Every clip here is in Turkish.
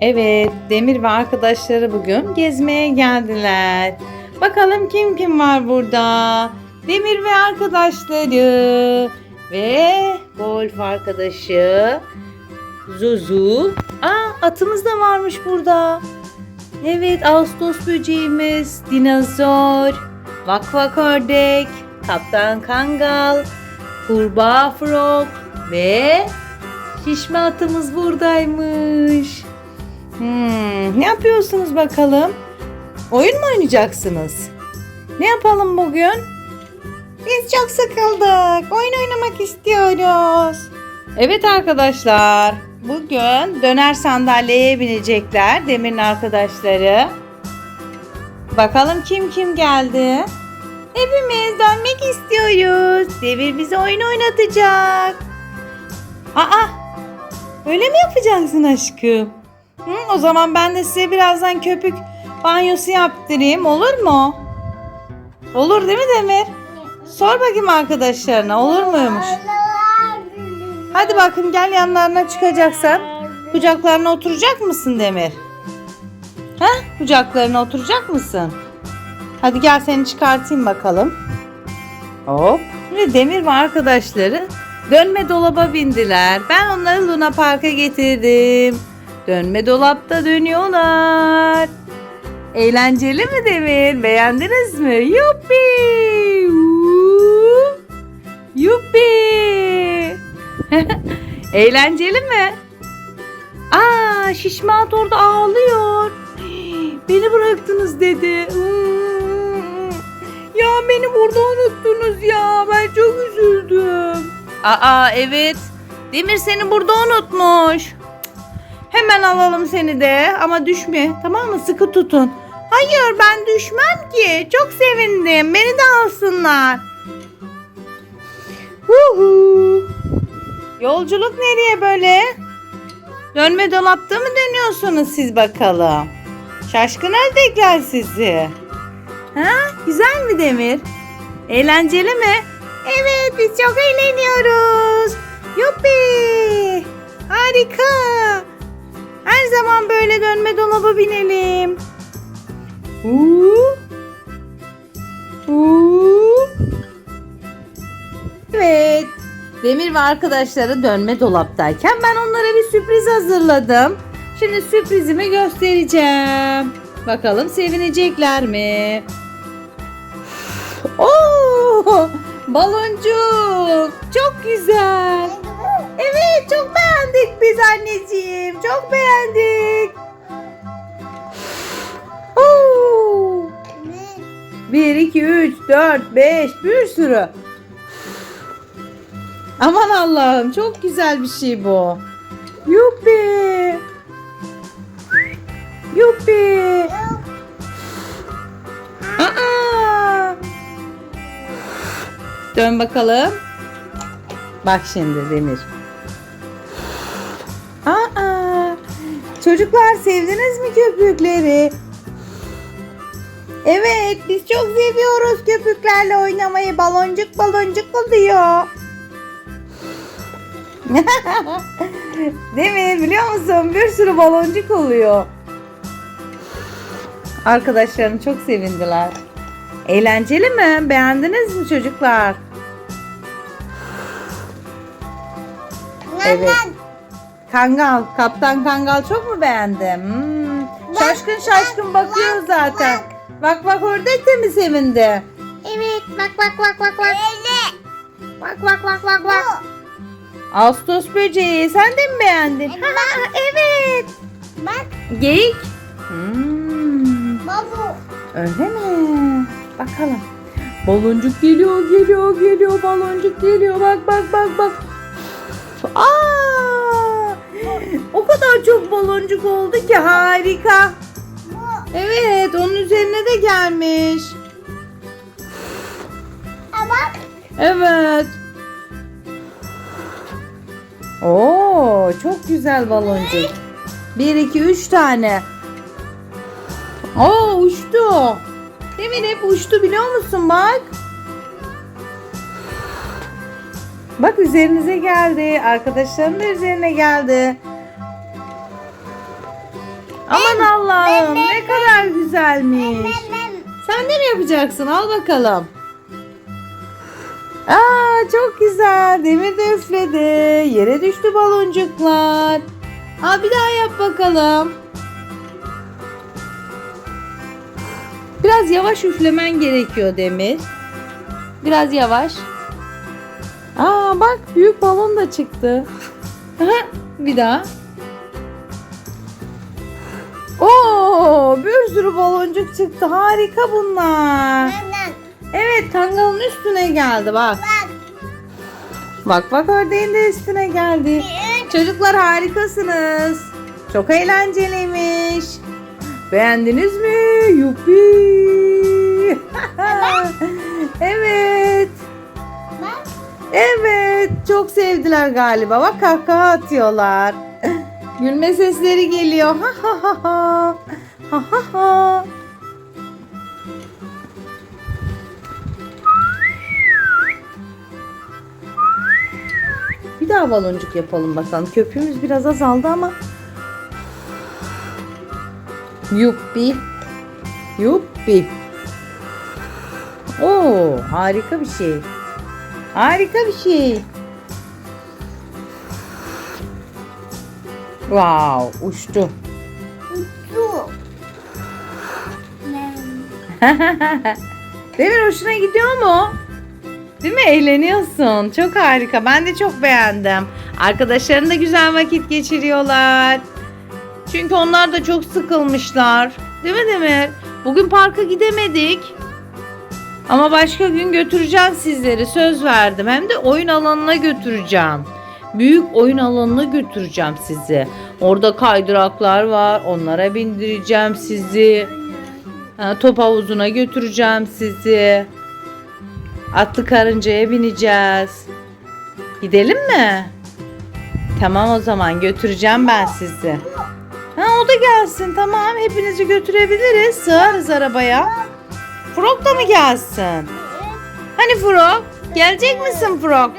Evet, Demir ve arkadaşları bugün gezmeye geldiler. Bakalım kim kim var burada? Demir ve arkadaşları ve golf arkadaşı Zuzu. Aa, atımız da varmış burada. Evet, Ağustos böceğimiz, dinozor, vak vak ördek, kaptan kangal, kurbağa frog ve şişme atımız buradaymış. Hmm, ne yapıyorsunuz bakalım? Oyun mu oynayacaksınız? Ne yapalım bugün? Biz çok sıkıldık. Oyun oynamak istiyoruz. Evet arkadaşlar. Bugün döner sandalyeye binecekler Demir'in arkadaşları. Bakalım kim kim geldi? Hepimiz dönmek istiyoruz. Demir bize oyun oynatacak. Aa! Öyle mi yapacaksın aşkım? Hı, o zaman ben de size birazdan köpük banyosu yaptırayım olur mu? Olur değil mi Demir? Sor bakayım arkadaşlarına olur muymuş? Hadi bakın gel yanlarına çıkacaksan. Kucaklarına oturacak mısın Demir? He? Kucaklarına oturacak mısın? Hadi gel seni çıkartayım bakalım. Hop. Şimdi Demir ve arkadaşları dönme dolaba bindiler. Ben onları Luna Park'a getirdim. Dönme dolapta dönüyorlar. Eğlenceli mi Demir? Beğendiniz mi? Yuppi! Yuppi! Eğlenceli mi? Aa, şişman orada ağlıyor. Beni bıraktınız dedi. Ya beni burada unuttunuz ya. Ben çok üzüldüm. Aa evet. Demir seni burada unutmuş. Hemen alalım seni de ama düşme tamam mı? Sıkı tutun. Hayır ben düşmem ki. Çok sevindim. Beni de alsınlar. Huhu. Yolculuk nereye böyle? Dönme dolapta mı dönüyorsunuz siz bakalım? Şaşkın ördekler sizi. Ha? Güzel mi Demir? Eğlenceli mi? Evet biz çok eğleniyoruz. Yuppi! Harika! Her zaman böyle dönme dolaba binelim. Uuu. Uuu. Evet. Demir ve arkadaşları dönme dolaptayken ben onlara bir sürpriz hazırladım. Şimdi sürprizimi göstereceğim. Bakalım sevinecekler mi? Oo! Baloncuk. Çok güzel. Evet çok beğendik biz anneciğim. Çok beğendik. Oo! 1, 2, 3, 4, 5 bir sürü. Aman Allah'ım çok güzel bir şey bu. Yuppi. Yuppi. Aa! Dön bakalım. Bak şimdi Demir. Çocuklar sevdiniz mi köpükleri? Evet, biz çok seviyoruz köpüklerle oynamayı. Baloncuk baloncuk oluyor. Değil mi? Biliyor musun? Bir sürü baloncuk oluyor. Arkadaşlarım çok sevindiler. Eğlenceli mi? Beğendiniz mi çocuklar? Evet. Kangal, Kaptan Kangal çok mu beğendin? Hmm. Şaşkın şaşkın bakıyor zaten. Bak bak ördek de mi sevindi? Evet bak bak bak bak bak. Bak bak bak bak bak. Ağustos böceği sen de mi beğendin? Evet. Ha, evet. Bak Geyik. Hmm. babu. Öyle mi? Bakalım. Baloncuk geliyor, geliyor, geliyor. Baloncuk geliyor. Bak, bak, bak, bak. Aa! O kadar çok baloncuk oldu ki harika. Evet, onun üzerine de gelmiş. Bak. Evet. Oo, çok güzel baloncuk. 1 2 3 tane. Oo, uçtu. Demin hep uçtu biliyor musun bak. Bak üzerinize geldi. Arkadaşların da üzerine geldi. Aman Allah'ım ne kadar güzelmiş. Sen de mi yapacaksın? Al bakalım. Aa çok güzel. Demir de üfledi. Yere düştü baloncuklar. Ha bir daha yap bakalım. Biraz yavaş üflemen gerekiyor Demir. Biraz yavaş. Aa bak büyük balon da çıktı. Bir daha. Oo, bir sürü baloncuk çıktı. Harika bunlar. Ben. Evet kangalın üstüne geldi bak. Bak. Bak bak ördeğin de üstüne geldi. Çocuklar harikasınız. Çok eğlenceliymiş. Beğendiniz mi? Yuppi. evet. Bak. Evet. Çok sevdiler galiba. Bak kahkaha atıyorlar. Gülme sesleri geliyor. Ha ha ha ha. Ha ha ha. Bir daha baloncuk yapalım bakalım. Köpüğümüz biraz azaldı ama. Yuppi. Yuppi. Oo, harika bir şey. Harika bir şey. Wow, uçtu. Demir hoşuna gidiyor mu? Değil mi? Eğleniyorsun. Çok harika. Ben de çok beğendim. Arkadaşların da güzel vakit geçiriyorlar. Çünkü onlar da çok sıkılmışlar. Değil mi Demir? Bugün parka gidemedik. Ama başka gün götüreceğim sizleri. Söz verdim. Hem de oyun alanına götüreceğim. Büyük oyun alanına götüreceğim sizi. Orada kaydıraklar var. Onlara bindireceğim sizi. Top havuzuna götüreceğim sizi. Atlı karıncaya bineceğiz. Gidelim mi? Tamam o zaman götüreceğim ben sizi. Ha o da gelsin tamam hepinizi götürebiliriz. Sığarız arabaya. Frog da mı gelsin? Hani Frog? Gelecek misin Frog?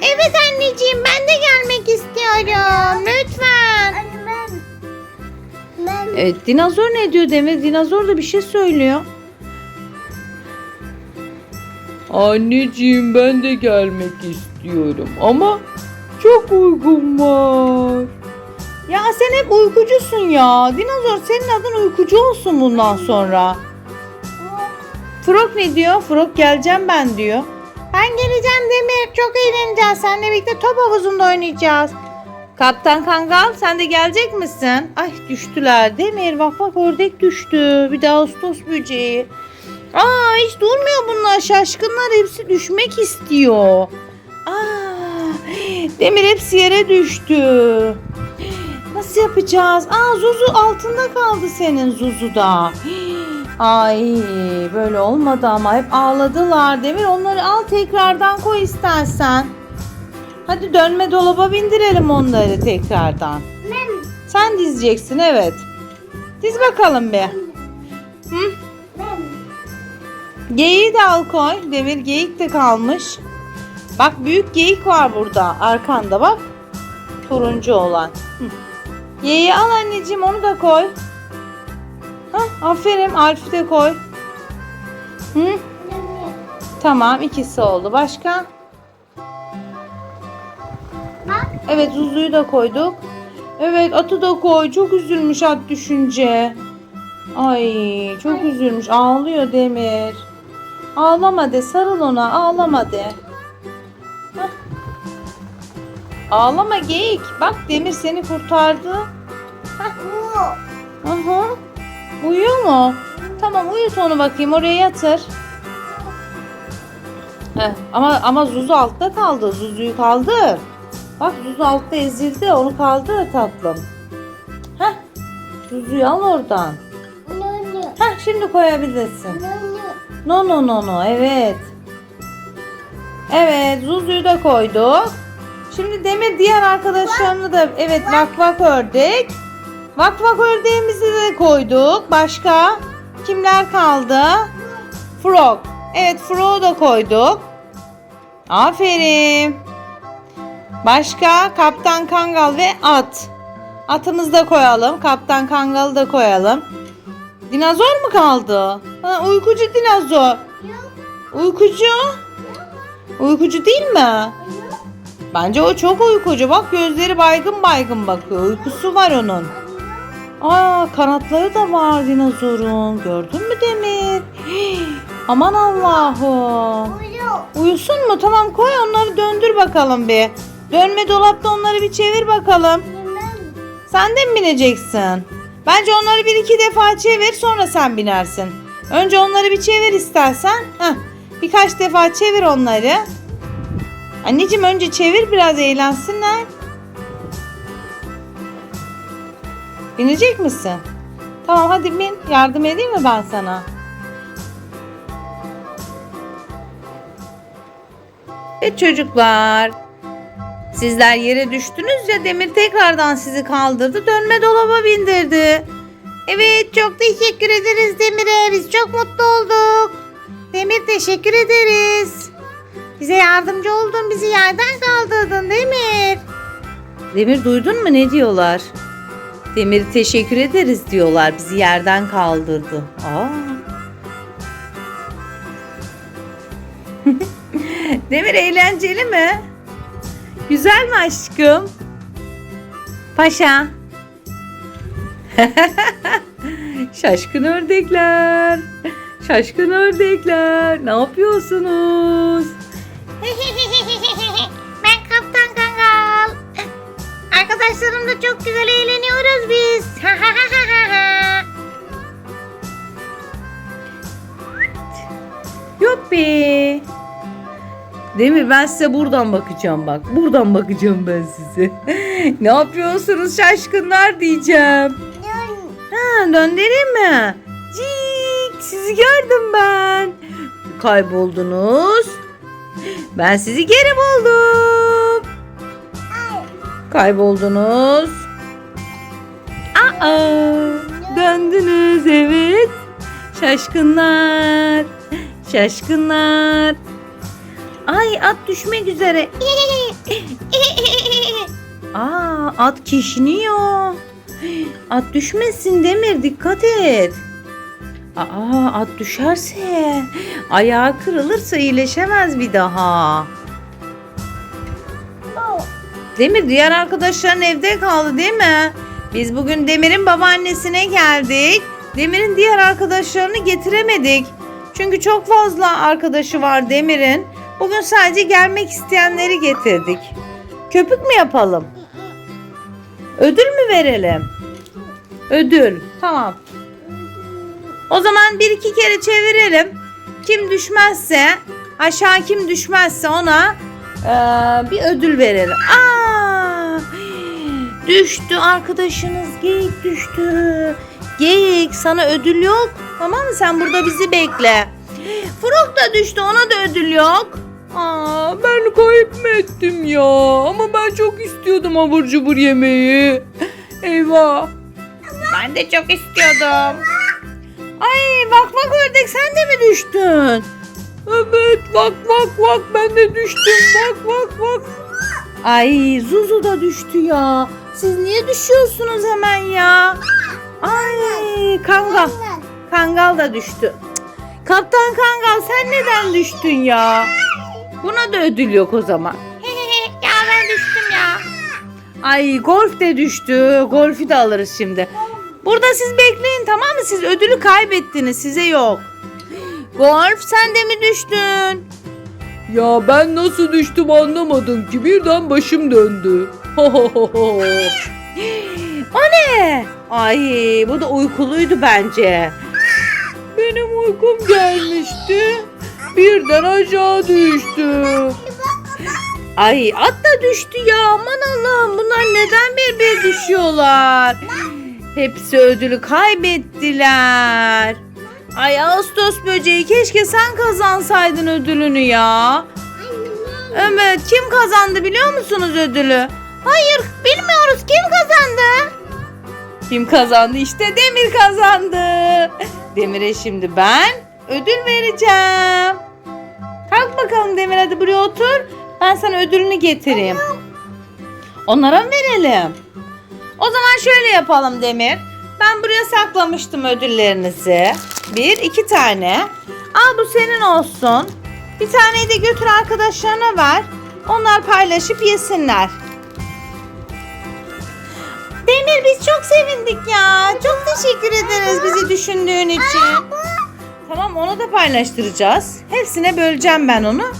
Evet anneciğim ben de gelmek istiyorum. Lütfen. Ben. Evet dinozor ne diyor Demir? Dinozor da bir şey söylüyor. Anneciğim ben de gelmek istiyorum ama çok uykum var. Ya sen hep uykucusun ya. Dinozor senin adın uykucu olsun bundan sonra. Frog ne diyor? Frog geleceğim ben diyor. Ben geleceğim Demir. Çok eğleneceğiz. Seninle birlikte top havuzunda oynayacağız. Kaptan Kangal sen de gelecek misin? Ay düştüler Demir bak bak ördek düştü. Bir de Ağustos böceği. Aa hiç durmuyor bunlar şaşkınlar hepsi düşmek istiyor. Aa, Demir hepsi yere düştü. Nasıl yapacağız? Aa Zuzu altında kaldı senin Zuzu da. Ay böyle olmadı ama hep ağladılar. Demir onları al tekrardan koy istersen. Hadi dönme dolaba bindirelim onları tekrardan. Ben. Sen dizeceksin evet. Diz bakalım bir. Hı? Ben. Geyiği de al koy. Demir geyik de kalmış. Bak büyük geyik var burada arkanda bak. Turuncu olan. Hı. Geyiği al anneciğim onu da koy. Hah, aferin Alf'i de koy. Hı? Tamam ikisi oldu. Başka? Evet Zuzu'yu da koyduk. Evet atı da koy. Çok üzülmüş at düşünce. Ay çok üzülmüş. Ağlıyor Demir. Ağlama de sarıl ona ağlama de. Hah. Ağlama geyik. Bak Demir seni kurtardı. Bu. Aha. Uyuyor mu? Tamam uyut onu bakayım oraya yatır. Heh, ama ama Zuzu altta kaldı. Zuzu'yu kaldır. Bak Zuzu altta ezildi. Onu kaldır tatlım. Heh. Zuzu'yu al oradan. Heh şimdi koyabilirsin. No no no no evet. Evet Zuzu'yu da koyduk. Şimdi Demir diğer arkadaşlarını da evet vak vak ördek. Vak vak ördeğimizi de koyduk. Başka kimler kaldı? Frog. Evet Frog'u da koyduk. Aferin. Başka Kaptan Kangal ve at. Atımızı da koyalım. Kaptan Kangal'ı da koyalım. Dinozor mu kaldı? Ha, uykucu dinozor. Uykucu. Uykucu değil mi? Bence o çok uykucu. Bak gözleri baygın baygın bakıyor. Uykusu var onun. Aa kanatları da var dinozorun. Gördün mü Demir? Hii, aman Allah'ım. Uyu. Uyusun mu? Tamam koy onları döndür bakalım bir. Dönme dolapta onları bir çevir bakalım. Sen de mi bineceksin? Bence onları bir iki defa çevir sonra sen binersin. Önce onları bir çevir istersen. Heh, birkaç defa çevir onları. Anneciğim önce çevir biraz eğlensinler. Binecek misin? Tamam hadi bin. Yardım edeyim mi ben sana? Evet çocuklar. Sizler yere düştünüz ya Demir tekrardan sizi kaldırdı dönme dolaba bindirdi. Evet çok teşekkür ederiz Demir'e biz çok mutlu olduk. Demir teşekkür ederiz. Bize yardımcı oldun bizi yerden kaldırdın Demir. Demir duydun mu ne diyorlar? Demir teşekkür ederiz diyorlar bizi yerden kaldırdı. Aa. Demir eğlenceli mi? Güzel mi aşkım? Paşa. Şaşkın ördekler. Şaşkın ördekler. Ne yapıyorsunuz? ben Kaptan Kangal. Arkadaşlarımla çok güzel eğleniyoruz biz. Yuppi. Demir ben size buradan bakacağım bak. Buradan bakacağım ben size. ne yapıyorsunuz şaşkınlar diyeceğim. Ha döndüreyim mi? Cik sizi gördüm ben. Kayboldunuz. Ben sizi geri buldum. Kayboldunuz. Aa, döndünüz evet. Şaşkınlar. Şaşkınlar. Ay at düşmek üzere. Aa at kişniyor. At düşmesin Demir dikkat et. Aa at düşerse ayağı kırılırsa iyileşemez bir daha. Demir diğer arkadaşların evde kaldı değil mi? Biz bugün Demir'in babaannesine geldik. Demir'in diğer arkadaşlarını getiremedik. Çünkü çok fazla arkadaşı var Demir'in. Bugün sadece gelmek isteyenleri getirdik. Köpük mü yapalım? Ödül mü verelim? Ödül. Tamam. O zaman bir iki kere çevirelim. Kim düşmezse, aşağı kim düşmezse ona eee, bir ödül verelim. Aa! Düştü arkadaşınız geyik düştü. Geyik sana ödül yok. Tamam mı? Sen burada bizi bekle. Frog da düştü ona da ödül yok. Aa, ben kayıp mı ettim ya? Ama ben çok istiyordum abur cubur yemeği. Eyvah. Ben de çok istiyordum. Ay bak bak ördek sen de mi düştün? Evet bak bak bak ben de düştüm bak bak bak. Ay Zuzu da düştü ya. Siz niye düşüyorsunuz hemen ya? Ay Kangal. Kangal da düştü. Kaptan Kangal sen neden düştün ya? Buna da ödül yok o zaman. ya ben düştüm ya. Ay golf de düştü. Golfü de alırız şimdi. Burada siz bekleyin tamam mı? Siz ödülü kaybettiniz. Size yok. Golf sen de mi düştün? Ya ben nasıl düştüm anlamadım ki birden başım döndü. O ne? Ay bu da uykuluydu bence. Benim uykum gelmişti. Birden aşağı düştüm. Ay at da düştü ya. Aman Allah'ım bunlar neden bir bir düşüyorlar? Hepsi ödülü kaybettiler. Ay Ağustos böceği keşke sen kazansaydın ödülünü ya. Evet kim kazandı biliyor musunuz ödülü? Hayır bilmiyoruz kim kazandı? Kim kazandı? İşte Demir kazandı. Demir'e şimdi ben ödül vereceğim. Bakalım Demir hadi buraya otur. Ben sana ödülünü getireyim. Onlara mı verelim? O zaman şöyle yapalım Demir. Ben buraya saklamıştım ödüllerinizi. Bir, iki tane. Al bu senin olsun. Bir taneyi de götür arkadaşlarına ver. Onlar paylaşıp yesinler. Demir biz çok sevindik ya. Çok teşekkür ederiz bizi düşündüğün için. Tamam onu da paylaştıracağız. Hepsine böleceğim ben onu.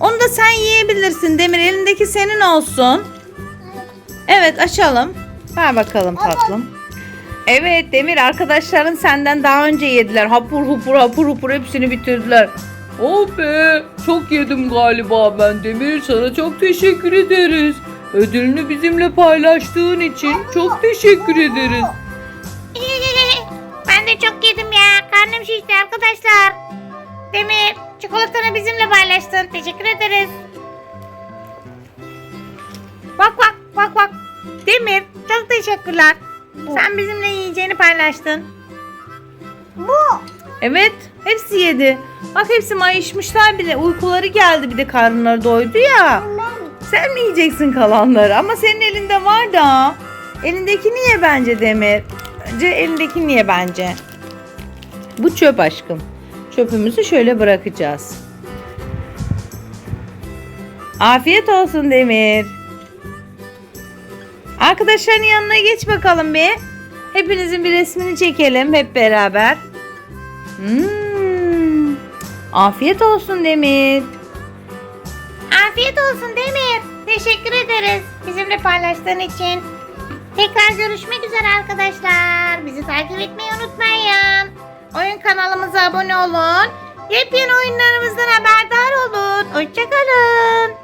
Onu da sen yiyebilirsin Demir. Elindeki senin olsun. Evet açalım. Ver bakalım tatlım. Evet Demir arkadaşların senden daha önce yediler. Hapur hupur hapur hupur hepsini bitirdiler. Oh be çok yedim galiba ben Demir sana çok teşekkür ederiz. Ödülünü bizimle paylaştığın için çok teşekkür ederiz. ben de çok yedim ya. Karnım şişti arkadaşlar. Demir çikolatanı bizimle paylaştın. Teşekkür ederiz. Bak bak bak bak. Demir çok teşekkürler. Sen bizimle yiyeceğini paylaştın. Bu. Evet hepsi yedi. Bak hepsi mayışmışlar bile. Uykuları geldi bir de karınları doydu ya. Sen mi yiyeceksin kalanları? Ama senin elinde var da. Elindeki niye bence Demir? Bence elindeki niye bence? Bu çöp aşkım. Çöpümüzü şöyle bırakacağız. Afiyet olsun Demir. Arkadaşların yanına geç bakalım bir. Hepinizin bir resmini çekelim hep beraber. Hmm. Afiyet olsun Demir. Afiyet olsun Demir. Teşekkür ederiz bizimle paylaştığın için. Tekrar görüşmek üzere arkadaşlar. Bizi takip etmeyi unutmayın. Oyun kanalımıza abone olun. Yepyeni oyunlarımızdan haberdar olun. Hoşçakalın.